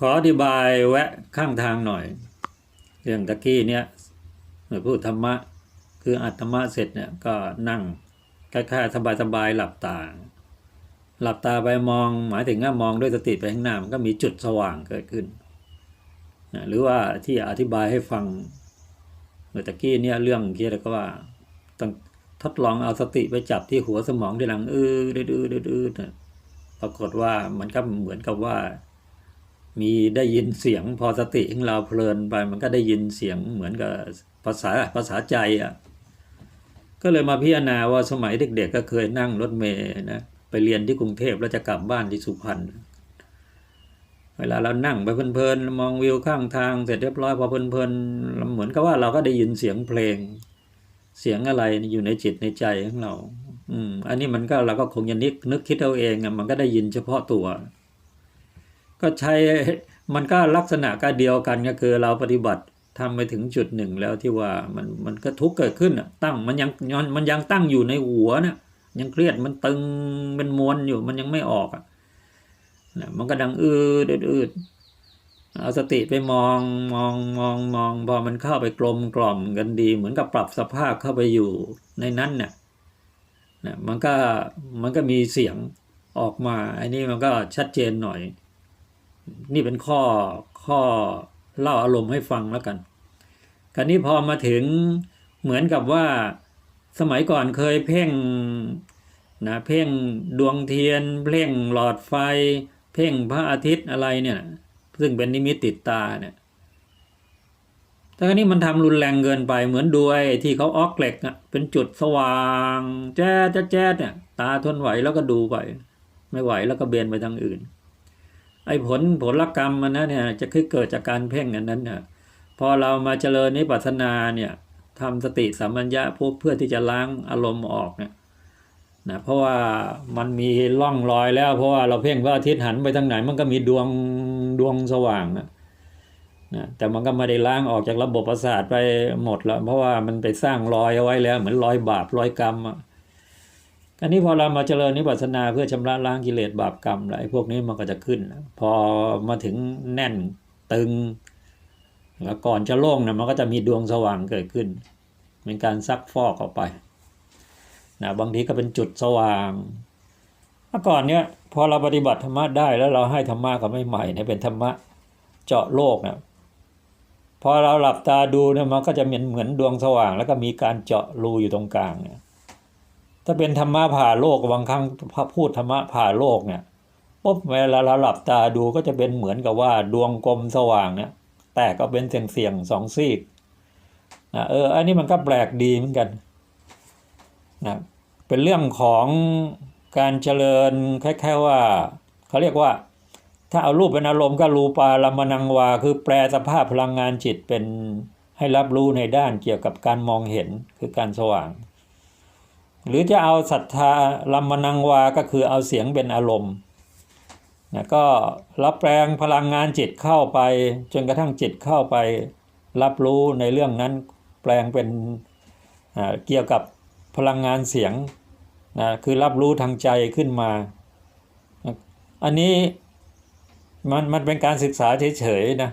ขออธิบายแวะข้างทางหน่อย เรื่องตะกี้เนี่ยเมื่อพูดธรรมะ คืออัตธรรมะเสร็จเนี่ยก็นั่งคล้ายๆสบายๆหลับตา หลับตาไปมองหมายถึงว่ามองด้วยสติไปข้างหน้ามันก็มีจุดสว่างเกิดขึ้น หรือว่าที่อธิบายให้ฟังเมื่อตะกี้เนี่ยเรื่องเกี่ยวกับว่าต้องทดลองเอาสติไปจับที่หัวสมองที่หลังเออดื้อดื้อดื้อดื้อปรากฏว่ามันก็เหมือนกับว่า มีได้ยินเสียงพอสติของเราเพลินไป มันก็ได้ยินเสียงเหมือนกับภาษาภาษาใจอะก็เลยมาพิจารณาว่าสมัยเด็ก ๆ ก็เคยนั่งรถเมล์นะไปเรียนที่กรุงเทพแล้วจะกลับบ้านที่สุพรรณเวลาเรานั่งไปเพลินๆมองวิวข้างทางเสร็จเรียบร้อยพอเพลินๆเหมือนกับว่าเราก็ได้ยินเสียงเพลง เสียงอะไรอยู่ในจิตในใจของเรา อืม อันนี้มันก็เราก็คงจะนึกนึกคิดเอาเองอะมันก็ได้ยินเฉพาะตัว ก็ใช้มันก็ลักษณะก็เดียวกันก็คือเราปฏิบัติทำไปถึงจุดหนึ่งแล้วที่ว่ามันมันก็ทุกข์เกิดขึ้นตั้งมันยังมันยังตั้งอยู่ในหัวนี่ยยังเครียดมันตึงเป็นมวลอยู่มันยังไม่ออกอะนะมันก็ดังอืดอืดเอาสติไปมองมองมองมองพอมันเข้าไปกลมกล่อมกันดี เหมือนกับปรับสภาพเข้าไปอยู่ในนั้นเนี่ยนะมันก็มันก็มีเสียงออกมา อันนี้มันก็ชัดเจนหน่อย นี่เป็นข้อข้อเล่าอารมณ์ให้ฟังแล้วกันคราวนี้พอมาถึงเหมือนกับว่าสมัยก่อนเคยเพ่งนะเพ่งดวงเทียน เพ่งหลอดไฟ เพ่งพระอาทิตย์อะไรเนี่ย ซึ่งเป็นนิมิตติดตาเนี่ยแต่คราวนี้มันทำรุนแรงเกินไปเหมือนด้วยที่เขาออกเหล็กอะเป็นจุดสว่าง แจ๊ดแจ๊ดเนี่ยตาทนไหวแล้วก็ดูไป ไม่ไหวแล้วก็เบนไปทางอื่น ไอ้ผลผลกรรมมันนะเนี่ยจะคือเกิดจากการเพ่งอันนั้นเนี่ยพอเรามาเจริญนิพพานาเนี่ยทำสติสัมปัญญะพวกเพื่อที่จะล้างอารมณ์ออกเนี่ยนะเพราะว่ามันมีร่องรอยแล้ว เพราะว่าเราเพ่งพระอาทิตย์หันไปทางไหน มันก็มีดวงดวงสว่างนะนะแต่มันก็ไม่ได้ล้างออกจากระบบประสาทไปหมดแล้วเพราะว่ามันไปสร้างรอยเอาไว้แล้ว เหมือนรอยบาปรอยกรรมอะ อันนี้พอเรามาเจริญนิพพานาเพื่อชำระล้างกิเลสบาปกรรมแล้วไอ้พวกนี้มันก็จะขึ้น พอมาถึงแน่นตึง แล้วก่อนจะโล่งนะมันก็จะมีดวงสว่างเกิดขึ้น เป็นการซักฟอกออกไปนะบางทีก็เป็นจุดสว่างเมื่อก่อนเนี้ยพอเราปฏิบัติธรรมะได้แล้วเราให้ธรรมะกับไม่ใหม่เนี่ยเป็นธรรมะเจาะโลกนะพอเราหลับตาดูเนี่ยมันก็จะเหมือนเหมือนดวงสว่าง แล้วก็มีการเจาะรูอยู่ตรงกลางเนี่ย ถ้าเป็นธรรมะผ่าโลกบางครั้งพระพูดธรรมะผ่าโลกเนี่ยปุ๊บเวลาเราหลับตาดูก็จะเป็นเหมือนกับว่าดวงกลมสว่างเนี่ย แตกก็เป็นเสียงเสียงสองซีกนะเออ อันนี้มันก็แปลกดีเหมือนกันนะเป็นเรื่องของการเจริญคล้ายๆว่าเขาเรียกว่า ถ้าเอารูปเป็นอารมณ์ก็รูปาลมนังวา คือแปลสภาพพลังงานจิตเป็นให้รับรู้ในด้านเกี่ยวกับการมองเห็นคือการสว่าง หรือจะเอาศรัทธาลัมมนังวาก็คือเอาเสียงเป็นอารมณ์นะก็รับแปลงพลังงานจิตเข้าไป จนกระทั่งจิตเข้าไปรับรู้ในเรื่องนั้นแปลงเป็นเกี่ยวกับพลังงานเสียงนะคือรับรู้ทางใจขึ้นมา อันนี้มันมันเป็นการศึกษาเฉยๆนะ